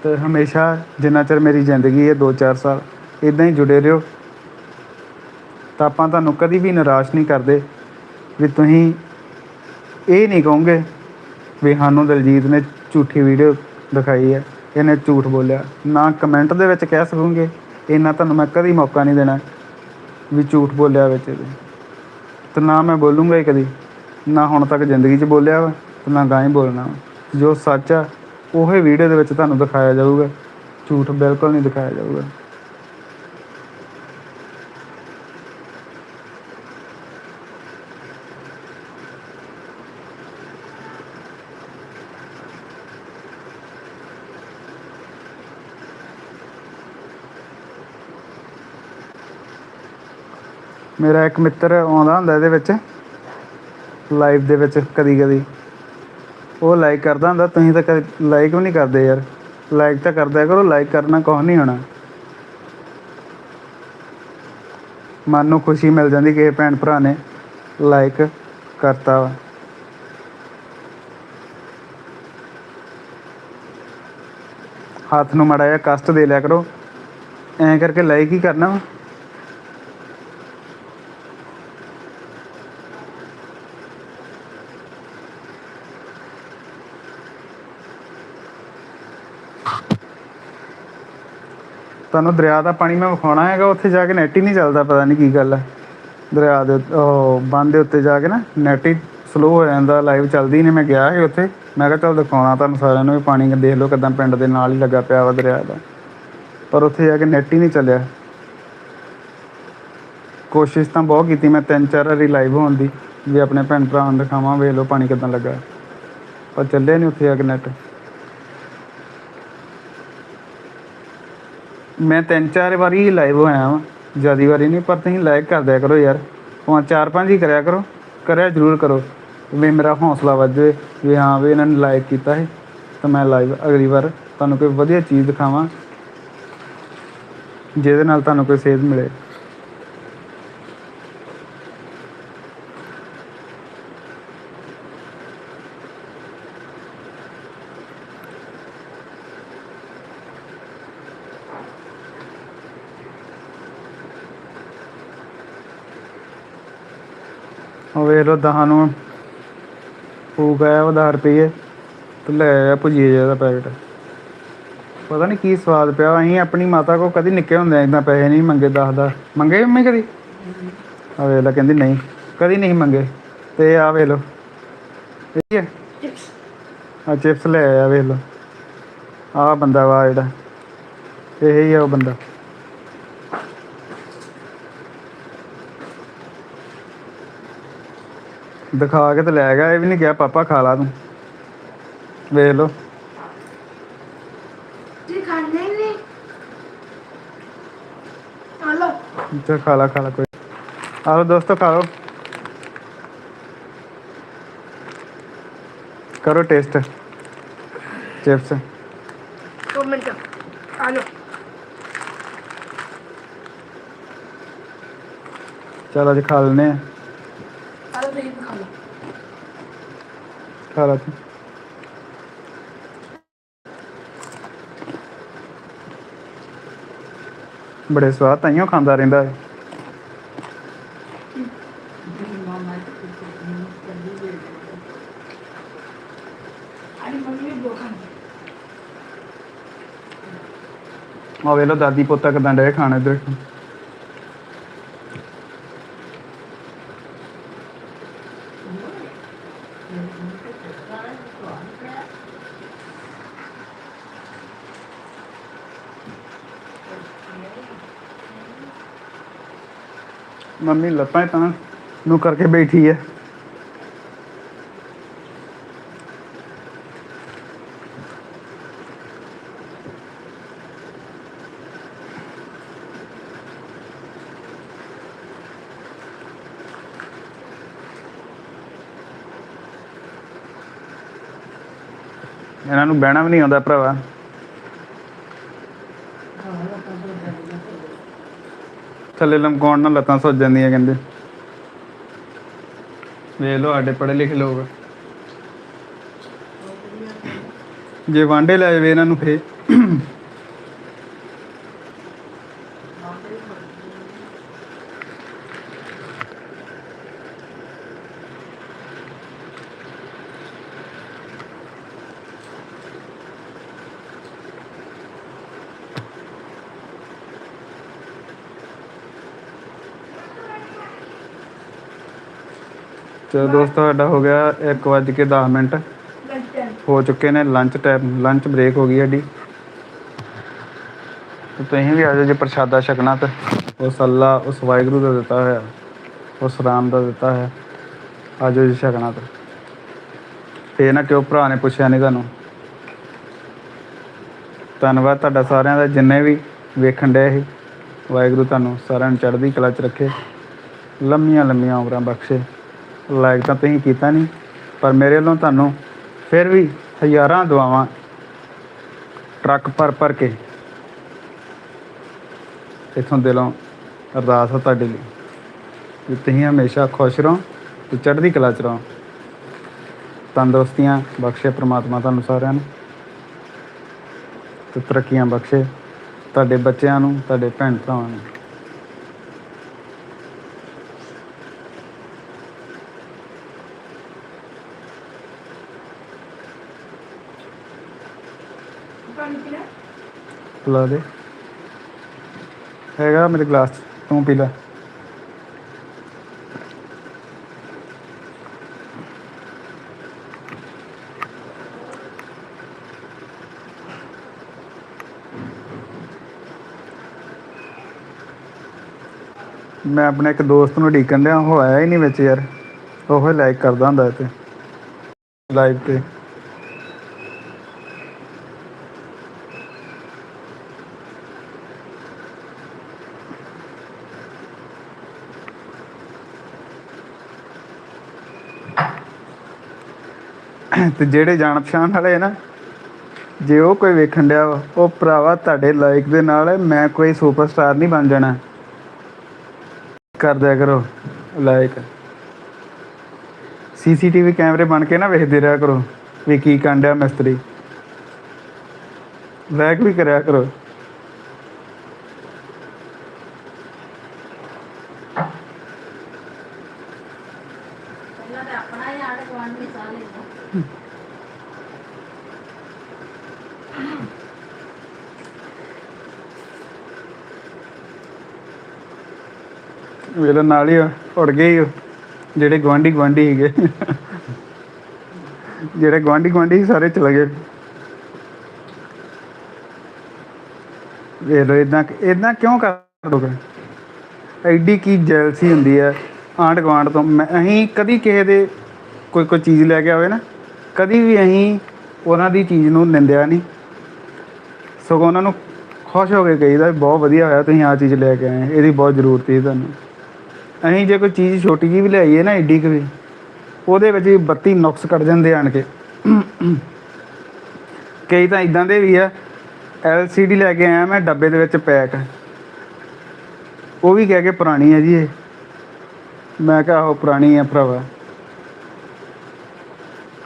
[SPEAKER 1] ਤੇ ਹਮੇਸ਼ਾ ਜਿੰਨਾ ਚਿਰ ਮੇਰੀ ਜ਼ਿੰਦਗੀ ਹੈ 2-4 ਸਾਲ ਇਦਾਂ ਹੀ ਜੁੜੇ ਰਹੋ। ਤਾਂ ਆਪਾਂ ਤੁਹਾਨੂੰ ਕਦੀ ਵੀ ਨਿਰਾਸ਼ ਨਹੀਂ ਕਰਦੇ ਵੀ ਤੁਸੀਂ ਇਹ ਨਹੀਂ ਕਹੋਗੇ ਵੀ ਸਾਨੂੰ ਦਲਜੀਤ ਨੇ ਝੂਠੀ ਵੀਡੀਓ ਦਿਖਾਈ ਹੈ, ਇਹਨੇ ਝੂਠ ਬੋਲਿਆ। ਨਾ ਕਮੈਂਟ ਦੇ ਵਿੱਚ ਕਹਿ ਸਕੋਗੇ, ਇੰਨਾ ਤੁਹਾਨੂੰ ਮੈਂ ਕਦੀ ਮੌਕਾ ਨਹੀਂ ਦੇਣਾ। ਵੀ ਝੂਠ ਬੋਲਿਆ ਵਿੱਚ ਇਹਦੇ ਤੇ ਨਾ ਮੈਂ ਬੋਲੂੰਗਾ ਹੀ ਕਦੀ, ਨਾ ਹੁਣ ਤੱਕ ਜ਼ਿੰਦਗੀ 'ਚ ਬੋਲਿਆ ਵਾ ਤੇ ਨਾ ਗਾਂ ਹੀ ਬੋਲਣਾ ਵਾ। ਜੋ ਸੱਚ ਆ, ਉਹੀ ਵੀਡੀਓ ਦੇ ਵਿੱਚ ਤੁਹਾਨੂੰ ਦਿਖਾਇਆ ਜਾਊਗਾ। ਝੂਠ ਬਿਲਕੁਲ ਨਹੀਂ ਦਿਖਾਇਆ ਜਾਊਗਾ। ਮੇਰਾ ਇੱਕ ਮਿੱਤਰ ਆਉਂਦਾ ਹੁੰਦਾ ਇਹਦੇ ਵਿੱਚ ਲਾਈਵ ਦੇ ਵਿੱਚ ਕਦੀ ਕਦੀ। ਉਹ ਲਾਈਕ ਕਰਦਾ ਹੁੰਦਾ, ਤੁਸੀਂ ਤਾਂ ਕਦੇ ਲਾਈਕ ਵੀ ਨਹੀਂ ਕਰਦੇ ਯਾਰ। ਲਾਈਕ ਤਾਂ ਕਰਦਿਆ ਕਰੋ ਲਾਈਕ ਕਰਨਾ ਕੁਛ ਨਹੀਂ ਹੋਣਾ। ਮਨ ਨੂੰ ਖੁਸ਼ੀ ਮਿਲ ਜਾਂਦੀ ਕਿ ਭੈਣ ਭਰਾ ਨੇ ਲਾਈਕ ਕਰਤਾ ਵਾ। ਹੱਥ ਨੂੰ ਮੜਾ ਜਿਹਾ ਕਸ਼ਟ ਦੇ ਲਿਆ ਕਰੋ। ਐਂ ਕਰਕੇ ਲਾਈਕ ਹੀ ਕਰਨਾ ਵਾ। ਤੁਹਾਨੂੰ ਦਰਿਆ ਦਾ ਪਾਣੀ ਮੈਂ ਵਿਖਾਉਣਾ ਹੈਗਾ, ਉੱਥੇ ਜਾ ਕੇ ਨੈਟ ਹੀ ਨਹੀਂ ਚੱਲਦਾ, ਪਤਾ ਨਹੀਂ ਕੀ ਗੱਲ ਹੈ। ਦਰਿਆ ਦੇ ਉਹ ਬੰਦ ਦੇ ਉੱਤੇ ਜਾ ਕੇ ਨਾ ਨੈਟ ਹੀ ਸਲੋ ਹੋ ਜਾਂਦਾ ਲਾਈਵ ਚੱਲਦੀ ਨਹੀਂ ਮੈਂ ਗਿਆ ਸੀ ਉੱਥੇ। ਮੈਂ ਕਿਹਾ ਚੱਲ ਦਿਖਾਉਣਾ ਤੁਹਾਨੂੰ ਸਾਰਿਆਂ ਨੂੰ ਵੀ ਪਾਣੀ, ਦੇਖ ਲਓ ਕਿਦਾਂ ਪਿੰਡ ਦੇ ਨਾਲ ਹੀ ਲੱਗਾ ਪਿਆ ਵਾ ਦਰਿਆ ਦਾ। ਪਰ ਉੱਥੇ ਜਾ ਕੇ ਨੈਟ ਹੀ ਨਹੀਂ ਚੱਲਿਆ। ਕੋਸ਼ਿਸ਼ ਤਾਂ ਬਹੁਤ ਕੀਤੀ ਮੈਂ, ਤਿੰਨ ਚਾਰ ਵਾਰੀ ਲਾਈਵ ਹੋਣ ਦੀ, ਵੀ ਆਪਣੇ ਭੈਣ ਭਰਾਵਾਂ ਨੂੰ ਦਿਖਾਵਾਂ, ਵੇਖ ਲਓ ਪਾਣੀ ਕਿਦਾਂ ਲੱਗਾ। ਪਰ ਚੱਲਿਆ ਨਹੀਂ ਉੱਥੇ ਜਾ ਕੇ ਨੈਟ ਮੈਂ ਤਿੰਨ ਚਾਰ ਵਾਰੀ ਲਾਈਵ ਹੋਇਆ ਵਾਂ। ਜਿਆਦੀ ਵਾਰੀ ਨਹੀਂ, ਪਰ ਤੁਸੀਂ ਲਾਈਕ ਕਰ ਦਿਆ ਕਰੋ ਯਾਰ। ਭਾਵੇਂ ਚਾਰ ਪੰਜ ਹੀ ਕਰਿਆ ਕਰੋ, ਕਰਿਆ ਜ਼ਰੂਰ ਕਰੋ। ਵੀ ਮੇਰਾ ਹੌਸਲਾ ਵੱਧ ਜਾਵੇ, ਵੀ ਹਾਂ, ਵੀ ਇਹਨਾਂ ਨੇ ਲਾਈਕ ਕੀਤਾ ਹੈ ਤਾਂ ਮੈਂ ਲਾਈਵ ਅਗਲੀ ਵਾਰ ਤੁਹਾਨੂੰ ਕੋਈ ਵਧੀਆ ਚੀਜ਼ ਦਿਖਾਵਾਂ, ਜਿਹਦੇ ਨਾਲ ਤੁਹਾਨੂੰ ਕੋਈ ਸੇਧ ਮਿਲੇ। ਵੇਖ ਲਓ ਦਹਾਂ ਨੂੰ ਫੂਕ ਆਇਆ ਉਹ 10 ਰੁਪਏ ਤੇ ਲੈ ਆਇਆ ਭੁਜੀਏ ਜਿਹਾ ਦਾ ਪੈਕਟ ਪਤਾ ਨਹੀਂ ਕੀ ਸਵਾਦ ਪਿਆ, ਅਸੀਂ ਆਪਣੀ ਮਾਤਾ ਕੋ ਕਦੀ ਨਿੱਕੇ ਹੁੰਦੇ ਇਦਾਂ ਪੈਸੇ ਨਹੀਂ ਮੰਗੇ, ਦਸ ਦਾ ਮੰਗੇ ਮੰਮੀ ਕਦੀ? ਆ ਵੇਖ ਲੈ, ਕਹਿੰਦੀ ਨਹੀਂ, ਕਦੀ ਨਹੀਂ ਮੰਗੇ। ਤੇ ਆ ਵੇਖ ਲਓ ਇਹ ਹੈ? ਆ ਚਿਪਸ ਲੈ ਆਇਆ, ਵੇਖ ਲਓ। ਆ ਬੰਦਾ ਵਾ ਜਿਹੜਾ, ਇਹ ਹੀ ਆ ਉਹ ਬੰਦਾ। ਦਿਖਾ ਕੇ ਤੇ ਲੈ ਗਿਆ ਇਹ ਵੀ ਨਹੀਂ ਕਿਹਾ ਪਾਪਾ ਖਾ ਲਾ ਤੂੰ। ਵੇਖ ਲਓ।
[SPEAKER 2] ਜੀ ਖਾਣੇ ਹੀ ਨਹੀਂ। ਆ ਲੋ
[SPEAKER 1] ਚਲ ਖਾ ਲਾ ਖਾ ਲਾ ਕੋਈ। ਆ ਲਓ ਦੋਸਤੋ ਖਾ ਲਓ। ਕਰੋ ਟੇਸਟ। ਚਿਪਸ।
[SPEAKER 2] ਦੋ ਮਿੰਟ ਆ ਲੋ
[SPEAKER 1] ਚਲ ਅੱਜ ਖਾ ਲੈਨੇ ਆ
[SPEAKER 2] ਆ ਲੋ ਤੁਸੀਂ ਵੀ ਖਾ ਲੋ
[SPEAKER 1] ਖਾ ਲਾ ਤੂੰ ਬੜੇ ਸਵਾਦ ਤਾਈਓ ਖਾਂਦਾ ਰਹਿੰਦਾ ਹੈ ਆ ਵੇਖ ਦਾਦੀ ਪੋਤਾ ਕਿਦਾਂ ਡੇ ਖਾਣ ਇੱਧਰ। ਮੰਮੀ ਲੱਤਾਂ ਹੀ ਤਾਂ ਨੂੰ ਕਰਕੇ ਬੈਠੀ ਹੈ ਇਹਨਾਂ ਨੂੰ ਬਹਿਣਾ ਵੀ ਨਹੀਂ ਆਉਂਦਾ ਭਰਾਵਾ। ਥੱਲੇ ਲਮਕਾਉਣ ਨਾਲ ਲੱਤਾਂ ਸੁੱਜ ਜਾਂਦੀਆਂ ਕਹਿੰਦੇ। ਵੇਖ ਲੋ ਸਾਡੇ ਪੜ੍ਹੇ ਲਿਖੇ ਲੋਕ। ਜੇ ਵਾਂਡੇ ਲੈ ਜਾਵੇ ਇਹਨਾਂ ਨੂੰ ਫੇ ਚਲੋ ਦੋਸਤੋ ਸਾਡਾ ਹੋ ਗਿਆ 1:10 ਮਿੰਟ
[SPEAKER 2] ਲੰਚ ਟਾਈਮ
[SPEAKER 1] ਹੋ ਚੁੱਕੇ ਨੇ ਲੰਚ ਟਾਈਮ ਲੰਚ ਬ੍ਰੇਕ ਹੋ ਗਈ ਸਾਡੀ। ਤੇ ਤੁਸੀਂ ਵੀ ਆ ਜਾਓ ਜੇ ਪ੍ਰਸ਼ਾਦਾ ਛਕਣਾ ਤੇ। ਉਸ ਅੱਲਾ ਉਸ ਵਾਹਿਗੁਰੂ ਦਾ ਦਿੱਤਾ ਹੋਇਆ। ਉਸ ਰਾਮ ਦਾ ਦਿੱਤਾ ਹੈ ਜਾਓ ਜੀ ਛਕਣਾ ਤੇ। ਤੇ ਨਾ ਕਿਉਂ ਭਰਾ ਨੇ ਪੁੱਛਿਆ ਨਹੀਂ ਤੁਹਾਨੂੰ? ਧੰਨਵਾਦ ਤੁਹਾਡਾ ਸਾਰਿਆਂ ਦਾ, ਜਿੰਨੇ ਵੀ ਵੇਖਣ ਡਏ ਸੀ। ਵਾਹਿਗੁਰੂ ਤੁਹਾਨੂੰ ਸਾਰਿਆਂ ਨੂੰ ਚੜ੍ਹਦੀ ਕਲਾ 'ਚ ਰੱਖੇ। ਲੰਮੀਆਂ ਲੰਮੀਆਂ ਉਮਰਾਂ ਬਖਸ਼ੇ। ਲਾਇਕ ਤਾਂ ਤੁਸੀਂ ਕੀਤਾ ਨਹੀਂ, ਪਰ ਮੇਰੇ ਵੱਲੋਂ ਤੁਹਾਨੂੰ ਫਿਰ ਵੀ ਹਜ਼ਾਰਾਂ ਦੁਆਵਾਂ ਟਰੱਕ ਭਰ ਭਰ ਕੇ ਇਥੋਂ ਦਿਲੋਂ ਅਰਦਾਸ ਹੈ ਤੁਹਾਡੇ ਲਈ ਕਿ ਤੁਸੀਂ ਹਮੇਸ਼ਾ ਖੁਸ਼ ਰਹੋ ਤੇ ਚੜ੍ਹਦੀ ਕਲਾ ਚ ਰਹੋ। ਤੰਦਰੁਸਤੀਆਂ ਬਖਸ਼ੇ ਪ੍ਰਮਾਤਮਾ ਤੁਹਾਨੂੰ ਸਾਰਿਆਂ ਨੂੰ ਤੇ ਤਰੱਕੀਆਂ ਬਖਸ਼ੇ ਤੁਹਾਡੇ ਬੱਚਿਆਂ ਨੂੰ, ਤੁਹਾਡੇ ਭੈਣ ਭਰਾਵਾਂ ਨੂੰ।
[SPEAKER 2] ਪਾਣੀ ਪੀਣਾ
[SPEAKER 1] ਬੁਲਾ ਦੇ। ਹੈਗਾ ਮੇਰੇ ਗਲਾਸ 'ਚ, ਤੂੰ ਪੀ ਲੈ। ਮੈਂ ਆਪਣੇ ਇੱਕ ਦੋਸਤ ਨੂੰ ਢੀਕਣ ਡਿਆ, ਉਹ ਆਇਆ ਹੀ ਨਹੀਂ ਵਿੱਚ ਯਾਰ। ਉਹ ਲਾਈਕ ਕਰਦਾ ਹੁੰਦਾ ਤੇ ਲਾਈਵ ਤੇ। ਤੇ ਜਿਹੜੇ ਜਾਣ ਪਛਾਣ ਵਾਲੇ ਨਾ ਜੇ ਉਹ ਕੋਈ ਵੇਖਣ ਡਿਆ ਵਾ, ਉਹ ਭਰਾਵਾ ਤੁਹਾਡੇ ਲਾਈਕ ਦੇ ਨਾਲ ਮੈਂ ਕੋਈ ਸੁਪਰਸਟਾਰ ਨਹੀਂ ਬਣ ਜਾਣਾ। ਕਰ ਦਿਆ ਕਰੋ ਲਾਈਕ ਸੀਸੀਟੀਵੀ ਕੈਮਰੇ ਬਣ ਕੇ ਨਾ ਵੇਖਦੇ ਰਿਹਾ ਕਰੋ ਵੀ ਕੀ ਕਰਨ ਡਿਆ ਮਿਸਤਰੀ। ਲਾਈਕ ਵੀ ਕਰਿਆ ਕਰੋ
[SPEAKER 3] ਪਹਿਲਾਂ ਤੇ ਆਪਣਾ ਹੀ ਆੜ ਗਵਾਂਢ ਵੀ ਸਾਹ ਲੈਂਦਾ
[SPEAKER 1] ਵੇਲੇ ਨਾਲ ਹੀ ਉੜ ਗਏ ਜਿਹੜੇ ਗਵਾਂਢੀ ਗਵਾਂਢੀ ਸੀਗੇ। ਜਿਹੜੇ ਗਵਾਂਢੀ ਗਵਾਂਢੀ ਸਾਰੇ ਚਲੇ ਗਏ। ਵੇਖ ਲੋ ਇਦਾਂ ਇਦਾਂ ਕਿਉਂ ਕਰ ਦੋਗੇ ਐਡੀ ਕੀ ਜੈਲਸੀ ਹੁੰਦੀ ਹੈ ਆਂਢ ਗੁਆਂਢ ਤੋਂ। ਮੈਂ, ਅਸੀਂ ਕਦੀ ਕਿਸੇ ਦੇ ਕੋਈ ਕੋਈ ਚੀਜ਼ ਲੈ ਕੇ ਆਵੇ ਨਾ, ਕਦੀ ਵੀ ਅਸੀਂ ਉਹਨਾਂ ਦੀ ਚੀਜ਼ ਨੂੰ ਨਿੰਦਿਆ ਨਹੀਂ। ਸਗੋਂ ਉਹਨਾਂ ਨੂੰ ਖੁਸ਼ ਹੋ ਕੇ ਕਹੀਦਾ ਵੀ ਬਹੁਤ ਵਧੀਆ ਹੋਇਆ ਤੁਸੀਂ ਆ ਚੀਜ਼ ਲੈ ਕੇ ਆਏ, ਇਹਦੀ ਬਹੁਤ ਜ਼ਰੂਰਤ ਸੀ ਤੁਹਾਨੂੰ। ਅਸੀਂ ਜੇ ਕੋਈ ਚੀਜ਼ ਛੋਟੀ ਜਿਹੀ ਵੀ ਲਿਆਈਏ ਨਾ ਏਡੀ ਕੁ ਵੀ, ਉਹਦੇ ਵਿੱਚ ਵੀ 32 ਨੁਕਸ ਕੱਢ ਜਾਂਦੇ ਆਣ ਕੇ। ਕਈ ਤਾਂ ਇਦਾਂ ਦੇ ਵੀ ਆ LCD ਲੈ ਕੇ ਆਇਆ ਮੈਂ ਡੱਬੇ ਦੇ ਵਿੱਚ ਪੈਕ। ਉਹ ਵੀ ਕਹਿ ਕੇ ਪੁਰਾਣੀ ਹੈ ਜੀ ਇਹ। ਮੈਂ ਕਿਹਾ ਉਹ ਪੁਰਾਣੀ ਹੈ ਭਰਾਵਾ।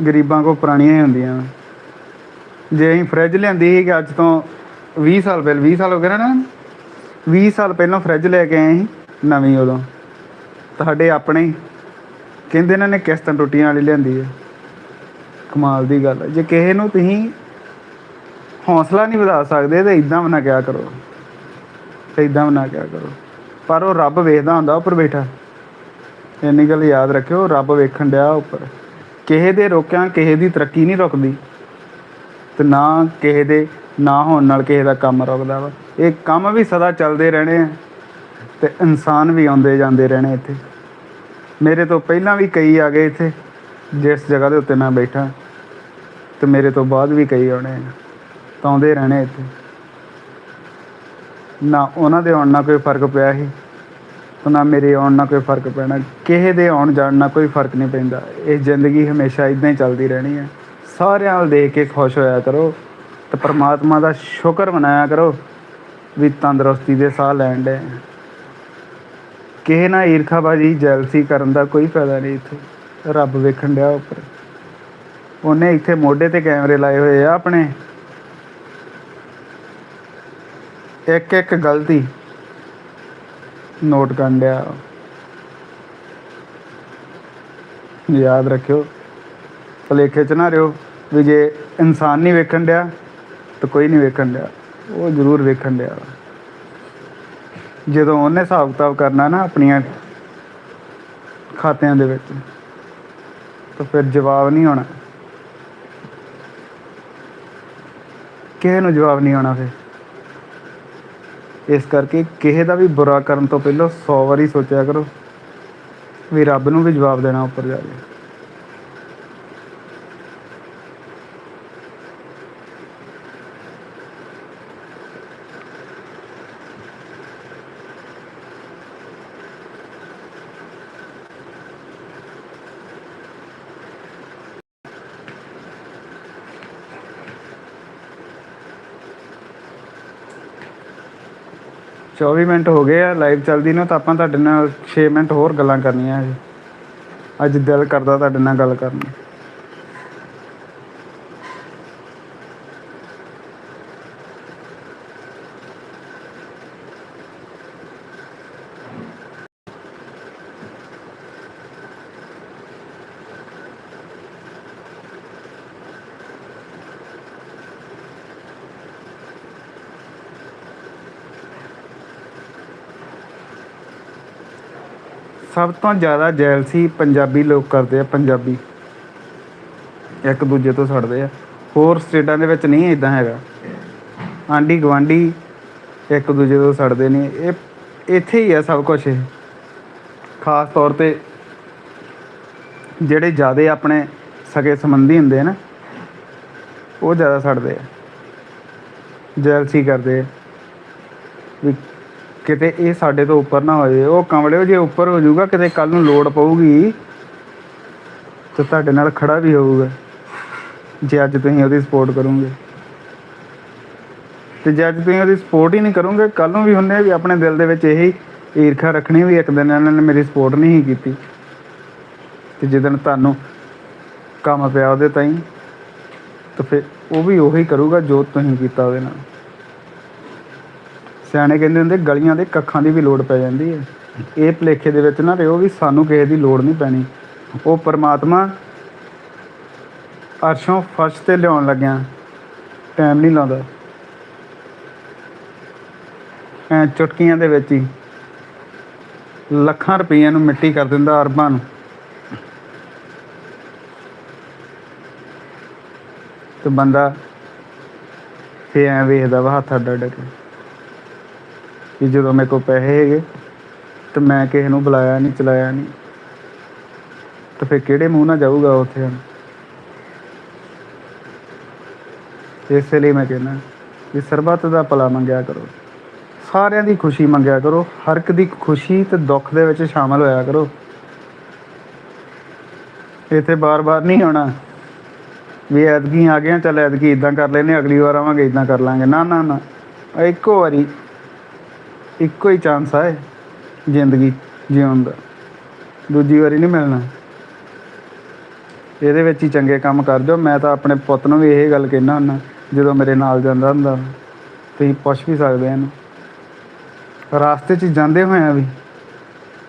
[SPEAKER 1] ਗਰੀਬਾਂ ਕੋ ਪੁਰਾਣੀਆਂ ਹੀ ਹੁੰਦੀਆਂ ਜੇ ਅਸੀਂ ਫ੍ਰਿਜ ਲਿਆਂਦੀ ਸੀ ਕਿ ਅੱਜ ਤੋਂ 20 ਸਾਲ ਪਹਿਲਾਂ 20 ਸਾਲ ਹੋ ਗਏ ਨਾ ਨਾ 20 ਸਾਲ ਪਹਿਲਾਂ ਫ੍ਰਿਜ ਲੈ ਕੇ ਆਏ ਸੀ, ਨਵੀਂ ਉਦੋਂ। ਤੁਹਾਡੇ ਆਪਣੇ ਕਹਿੰਦੇ ਇਹਨਾਂ ਨੇ ਕਿਸ਼ਤਾਂ ਟੁੱਟੀਆਂ ਵਾਲੀ ਲਿਆਂਦੀ ਹੈ ਕਮਾਲ ਦੀ ਗੱਲ ਹੈ ਜੇ ਕਿਸੇ ਨੂੰ ਤੁਸੀਂ ਹੌਸਲਾ ਨਹੀਂ ਵਧਾ ਸਕਦੇ ਤੇ ਇਦਾਂ ਵੀ ਕਿਆ ਕਰੋ। ਤੇ ਇਦਾਂ ਵੀ ਕਿਆ ਕਰੋ। ਪਰ ਉਹ ਰੱਬ ਵੇਖਦਾ ਹੁੰਦਾ ਉੱਪਰ ਬੈਠਾ। ਇੰਨੀ ਗੱਲ ਯਾਦ ਰੱਖਿਓ, ਰੱਬ ਵੇਖਣ ਡਿਆ ਉੱਪਰ। ਕਿਸੇ ਦੇ ਰੋਕਿਆਂ ਕਿਸੇ ਦੀ ਤਰੱਕੀ ਨਹੀਂ ਰੁਕਦੀ। ਤੇ ਨਾ ਕਿਸੇ ਦੇ ਨਾ ਹੋਣ ਨਾਲ ਕਿਸੇ ਦਾ ਕੰਮ ਰੁਕਦਾ ਵਾ। ਇਹ ਕੰਮ ਵੀ ਸਦਾ ਚੱਲਦੇ ਰਹਿਣੇ ਆ ਤੇ ਇਨਸਾਨ ਵੀ ਆਉਂਦੇ ਜਾਂਦੇ ਰਹਿਣੇ ਇੱਥੇ। ਮੇਰੇ ਤੋਂ ਪਹਿਲਾਂ ਵੀ ਕਈ ਆ ਗਏ ਇੱਥੇ, ਜਿਸ ਜਗ੍ਹਾ ਦੇ ਉੱਤੇ ਮੈਂ ਬੈਠਾ। ਤੇ ਮੇਰੇ ਤੋਂ ਬਾਅਦ ਵੀ ਕਈ ਆਉਣੇ ਤਾਂ ਆਉਂਦੇ ਰਹਿਣੇ ਇੱਥੇ। ਨਾ ਉਹਨਾਂ ਦੇ ਆਉਣ ਨਾਲ ਕੋਈ ਫ਼ਰਕ ਪਿਆ ਸੀ, ਤੇ ਨਾ ਮੇਰੇ ਆਉਣ ਨਾਲ ਕੋਈ ਫ਼ਰਕ ਪੈਣਾ। ਕਿਸੇ ਦੇ ਆਉਣ ਜਾਣ ਨਾਲ ਕੋਈ ਫ਼ਰਕ ਨਹੀਂ ਪੈਂਦਾ। ਇਹ ਜ਼ਿੰਦਗੀ ਹਮੇਸ਼ਾ ਇਦਾਂ ਹੀ ਚੱਲਦੀ ਰਹਿਣੀ ਹੈ ਸਾਰਿਆਂ ਵੱਲ ਦੇਖ ਕੇ ਖੁਸ਼ ਹੋਇਆ ਕਰੋ, ਤੇ ਪਰਮਾਤਮਾ ਦਾ ਸ਼ੁਕਰ ਮਨਾਇਆ ਕਰੋ, ਵੀ ਤੰਦਰੁਸਤੀ ਦੇ ਸਾਹ ਲੈਣ ਦੇ ਕਿਸੇ ਨਾਲ ਈਰਖਾਬਾਜੀ, ਜੈਲਸੀ ਕਰਨ ਦਾ ਕੋਈ ਫਾਇਦਾ ਨਹੀਂ ਇੱਥੇ। ਰੱਬ ਵੇਖਣ ਡਿਆ ਉੱਪਰ। ਉਹਨੇ ਇੱਥੇ ਮੋਢੇ ਤੇ ਕੈਮਰੇ ਲਾਏ ਹੋਏ ਆ ਆਪਣੇ। ਇੱਕ ਇੱਕ ਗਲਤੀ ਨੋਟ ਕਰਨ ਡਿਆ। ਯਾਦ ਰੱਖਿਓ, ਭੁਲੇਖੇ ਚ ਨਾ ਰਿਓ ਵੀ ਜੇ ਇਨਸਾਨ ਨਹੀਂ ਵੇਖਣ ਡਿਆ, ਤਾਂ ਕੋਈ ਨਹੀਂ ਵੇਖਣ ਡਿਆ। ਉਹ ਜ਼ਰੂਰ ਵੇਖਣ ਡਿਆ। ਜਦੋਂ ਉਹਨੇ ਹਿਸਾਬ ਕਿਤਾਬ ਕਰਨਾ ਨਾ ਆਪਣੀਆਂ ਖਾਤਿਆਂ ਦੇ ਵਿੱਚ, ਤਾਂ ਫਿਰ ਜਵਾਬ ਨਹੀਂ ਆਉਣਾ। ਕਿਸੇ ਨੂੰ ਜਵਾਬ ਨਹੀਂ ਆਉਣਾ ਫਿਰ। ਇਸ ਕਰਕੇ ਕਿਸੇ ਦਾ ਵੀ ਬੁਰਾ ਕਰਨ ਤੋਂ ਪਹਿਲਾਂ 100 ਵਾਰੀ ਸੋਚਿਆ ਕਰੋ ਵੀ ਰੱਬ ਨੂੰ ਵੀ ਜਵਾਬ ਦੇਣਾ ਉੱਪਰ ਜਾ ਕੇ। ਚੌਵੀ ਮਿੰਟ ਹੋ ਗਏ ਆ ਲਾਈਵ ਚੱਲਦੀ ਨੂੰ, ਤਾਂ ਆਪਾਂ ਤੁਹਾਡੇ ਨਾਲ 6 ਮਿੰਟ ਹੋਰ ਗੱਲਾਂ ਕਰਨੀਆਂ ਜੀ। ਅੱਜ ਦਿਲ ਕਰਦਾ ਤੁਹਾਡੇ ਨਾਲ ਗੱਲ ਕਰਨ ਨੂੰ। ਸਭ ਤੋਂ ਜ਼ਿਆਦਾ ਜੈਲਸੀ ਪੰਜਾਬੀ ਲੋਕ ਕਰਦੇ ਆ ਪੰਜਾਬੀ। ਇੱਕ ਦੂਜੇ ਤੋਂ ਸੜਦੇ ਆ। ਹੋਰ ਸਟੇਟਾਂ ਦੇ ਵਿੱਚ ਨਹੀਂ ਇਦਾਂ ਹੈਗਾ। ਆਂਢੀ ਗਵਾਂਢੀ ਇੱਕ ਦੂਜੇ ਤੋਂ ਸੜਦੇ ਨੇ ਇਹ, ਇੱਥੇ ਹੀ ਆ ਸਭ ਕੁਝ ਇਹ। ਖਾਸ ਤੌਰ ਤੇ ਜਿਹੜੇ ਜਿਆਦੇ ਆਪਣੇ ਸਕੇ ਸੰਬੰਧੀ ਹੁੰਦੇ ਆ ਨਾ, ਉਹ ਜ਼ਿਆਦਾ ਸੜਦੇ ਆ। ਜੈਲਸੀ ਕਰਦੇ ਆ। ਵੀ ਕਿਤੇ ਇਹ ਸਾਡੇ ਤੋਂ ਉੱਪਰ ਨਾ ਹੋ ਜਾਏ ਉਹ ਕਮਲਿਓ ਜੇ ਉੱਪਰ ਹੋ ਜਾਊਗਾ, ਕਿਤੇ ਕੱਲ ਨੂੰ ਲੋੜ ਪਊਗੀ, ਤੇ ਤੁਹਾਡੇ ਨਾਲ ਖੜਾ ਵੀ ਹੋਊਗਾ, ਜੇ ਅੱਜ ਤੁਸੀਂ ਉਹਦੀ ਸਪੋਰਟ ਕਰੋਗੇ। ਤੇ ਜੇ ਅੱਜ ਤੁਸੀਂ ਉਹਦੀ ਸਪੋਰਟ ਹੀ ਨਹੀਂ ਕਰੋਗੇ ਕੱਲ ਨੂੰ ਵੀ ਹੁੰਨੇ ਵੀ ਆਪਣੇ ਦਿਲ ਦੇ ਵਿੱਚ ਇਹੀ ਈਰਖਾ ਰੱਖਣੀ ਵੀ ਇੱਕ ਦਿਨ ਇਹਨਾਂ ਨੇ ਮੇਰੀ ਸਪੋਰਟ ਨਹੀਂ ਸੀ ਕੀਤੀ। ਤੇ ਜਿੱਦਣ ਤੁਹਾਨੂੰ ਕੰਮ ਪਿਆ ਉਹਦੇ ਤਾਈਂ, ਤਾਂ ਫਿਰ ਉਹ ਵੀ ਉਹੀ ਕਰੂਗਾ ਜੋ ਤੁਸੀਂ ਕੀਤਾ ਉਹਦੇ ਨਾਲ। ਸਿਆਣੇ ਕਹਿੰਦੇ ਹੁੰਦੇ, ਗਲੀਆਂ ਦੇ ਕੱਖਾਂ ਦੀ ਵੀ ਲੋੜ ਪੈ ਜਾਂਦੀ ਹੈ। ਇਹ ਭੁਲੇਖੇ ਦੇ ਵਿੱਚ ਨਾ ਰਿਓ ਵੀ ਸਾਨੂੰ ਕਿਸੇ ਦੀ ਲੋੜ ਨਹੀਂ ਪੈਣੀ। ਉਹ ਪਰਮਾਤਮਾ ਅਰਸ਼ੋਂ ਫਰਸ਼ ਤੇ ਲਿਆਉਣ ਲੱਗਿਆ, ਟਾਈਮ ਨਹੀਂ ਲਾਉਂਦਾ। ਐ ਚੁਟਕੀਆਂ ਦੇ ਵਿੱਚ ਹੀ ਲੱਖਾਂ ਰੁਪਈਆਂ ਨੂੰ ਮਿੱਟੀ ਕਰ ਦਿੰਦਾ ਅਰਬਾਂ ਨੂੰ। ਤੇ ਬੰਦਾ ਫੇ ਐ ਵੇਖਦਾ ਵਾ ਹੱਥ ਅੱਡ ਅੱਡ ਕੇ। ਕਿ ਜਦੋਂ ਮੇਰੇ ਕੋਲ ਪੈਸੇ ਹੈਗੇ, ਤੇ ਮੈਂ ਕਿਸੇ ਨੂੰ ਬੁਲਾਇਆ ਨਹੀਂ, ਚਲਾਇਆ ਨਹੀਂ। ਤੇ ਫਿਰ ਕਿਹੜੇ ਮੂੰਹ ਨਾਲ ਜਾਊਗਾ ਉੱਥੇ ਹੁਣ? ਇਸੇ ਲਈ ਮੈਂ ਕਹਿੰਦਾ ਵੀ ਸਰਬੱਤ ਦਾ ਭਲਾ ਮੰਗਿਆ ਕਰੋ। ਸਾਰਿਆਂ ਦੀ ਖੁਸ਼ੀ ਮੰਗਿਆ ਕਰੋ। ਹਰ ਇੱਕ ਦੀ ਖੁਸ਼ੀ ਤੇ ਦੁੱਖ ਦੇ ਵਿੱਚ ਸ਼ਾਮਲ ਹੋਇਆ ਕਰੋ। ਇੱਥੇ ਬਾਰ-ਬਾਰ ਨਹੀਂ ਆਉਣਾ। ਵੀ ਐਤਕੀ ਆ ਗਏ ਚੱਲ ਐਤਕੀ ਇਦਾਂ ਕਰ ਲੈਨੇ ਅਗਲੀ ਵਾਰ ਆਵਾਂਗੇ ਇਦਾਂ ਕਰ ਲਾਂਗੇ। ਨਾ ਨਾ ਨਾ। ਇੱਕੋ ਵਾਰੀ ਇੱਕੋ ਹੀ ਚਾਂਸ ਹੈ ਜ਼ਿੰਦਗੀ ਜਿਉਣ ਦਾ। ਦੂਜੀ ਵਾਰੀ ਨਹੀਂ ਮਿਲਣਾ। ਇਹਦੇ ਵਿੱਚ ਹੀ ਚੰਗੇ ਕੰਮ ਕਰ ਦਿਓ ਮੈਂ ਤਾਂ ਆਪਣੇ ਪੁੱਤ ਨੂੰ ਵੀ ਇਹ ਗੱਲ ਕਹਿਣਾ ਹੁੰਦਾ, ਜਦੋਂ ਮੇਰੇ ਨਾਲ ਜਾਂਦਾ ਹੁੰਦਾ। ਤੁਸੀਂ ਪੁੱਛ ਵੀ ਸਕਦੇ ਇਹਨੂੰ। ਰਾਸਤੇ 'ਚ ਜਾਂਦੇ ਹੋਇਆਂ ਵੀ,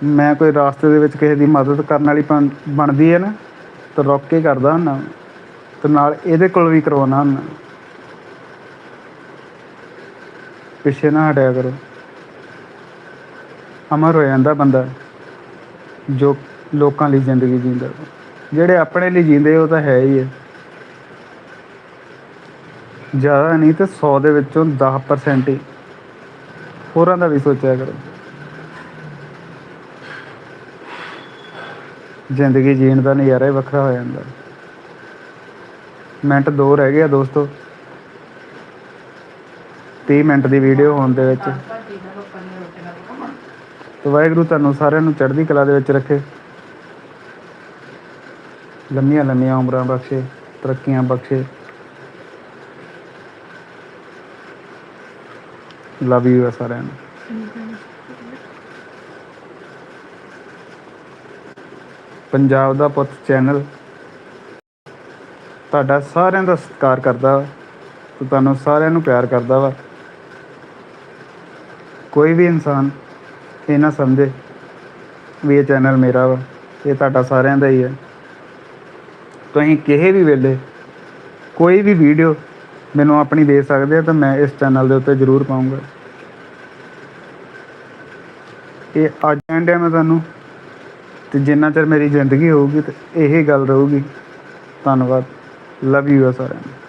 [SPEAKER 1] ਮੈਂ ਕੋਈ ਰਾਸਤੇ ਦੇ ਵਿੱਚ ਕਿਸੇ ਦੀ ਮਦਦ ਕਰਨ ਵਾਲੀ ਬਣ- ਬਣਦੀ ਹੈ ਨਾ, ਤਾਂ ਰੁੱਕ ਕੇ ਕਰਦਾ ਹੁੰਦਾ। ਤੇ ਨਾਲ ਇਹਦੇ ਕੋਲ ਵੀ ਕਰਵਾਉਣਾ ਹੁੰਦਾ। ਪਿੱਛੇ ਨਾ ਹਟਿਆ ਕਰੋ। ਅਮਰ ਹੋ ਜਾਂਦਾ ਬੰਦਾ, ਜੋ ਲੋਕਾਂ ਲਈ ਜ਼ਿੰਦਗੀ ਜੀਂਦਾ। ਜਿਹੜੇ ਆਪਣੇ ਲਈ ਜੀਂਦੇ ਉਹ ਤਾਂ ਹੈ ਹੀ ਹੈ ਜ਼ਿਆਦਾ ਨਹੀਂ ਤੇ 100 ਦੇ ਵਿੱਚੋਂ 10% ਹੀ। ਹੋਰਾਂ ਦਾ ਵੀ ਸੋਚਿਆ ਕਰੋ। ਜ਼ਿੰਦਗੀ ਜੀਣ ਦਾ ਨਜ਼ਾਰਾ ਹੀ ਵੱਖਰਾ ਹੋ ਜਾਂਦਾ। ਮਿੰਟ ਦੋ ਰਹਿ ਗਏ ਆ ਦੋਸਤੋ। 30 ਮਿੰਟ ਦੀ ਵੀਡੀਓ ਹੋਣ ਦੇ ਵਿੱਚ। ਤੇ ਵਾਹਿਗੁਰੂ ਤੁਹਾਨੂੰ ਸਾਰਿਆਂ ਨੂੰ ਚੜ੍ਹਦੀ ਕਲਾ ਦੇ ਵਿੱਚ ਰੱਖੇ। ਲੰਮੀਆਂ ਲੰਮੀਆਂ ਉਮਰਾਂ ਬਖਸ਼ੇ, ਤਰੱਕੀਆਂ ਬਖਸ਼ੇ। ਲਵ ਯੂ ਸਾਰਿਆਂ ਨੂੰ। ਪੰਜਾਬ ਦਾ ਪੁੱਤ ਚੈਨਲ ਤੁਹਾਡਾ ਸਾਰਿਆਂ ਦਾ ਸਤਿਕਾਰ ਕਰਦਾ ਵਾ ਤੁਹਾਨੂੰ ਸਾਰਿਆਂ ਨੂੰ ਪਿਆਰ ਕਰਦਾ ਵਾ। ਕੋਈ ਵੀ ਇਨਸਾਨ ਇਹ ਨਾ ਸਮਝੇ ਵੀ ਇਹ ਚੈਨਲ ਮੇਰਾ ਵਾ, ਇਹ ਤੁਹਾਡਾ ਸਾਰਿਆਂ ਦਾ ਹੀ ਹੈ। ਤੁਸੀਂ ਕਿਸੇ ਵੀ ਵੇਲੇ ਕੋਈ ਵੀ ਵੀਡੀਓ ਮੈਨੂੰ ਆਪਣੀ ਦੇ ਸਕਦੇ ਆ ਤਾਂ ਮੈਂ ਇਸ ਚੈਨਲ ਦੇ ਉੱਤੇ ਜ਼ਰੂਰ ਪਾਉਂਗਾ। ਇਹ ਅੱਜ ਐਂਡ ਹੈ ਮੈਂ ਤੁਹਾਨੂੰ, ਤੇ ਜਿੰਨਾ ਚਿਰ ਮੇਰੀ ਜ਼ਿੰਦਗੀ ਹੋਊਗੀ ਤੇ ਇਹ ਗੱਲ ਰਹੂਗੀ। ਧੰਨਵਾਦ। ਲਵ ਯੂ ਸਾਰਿਆਂ ਨੂੰ।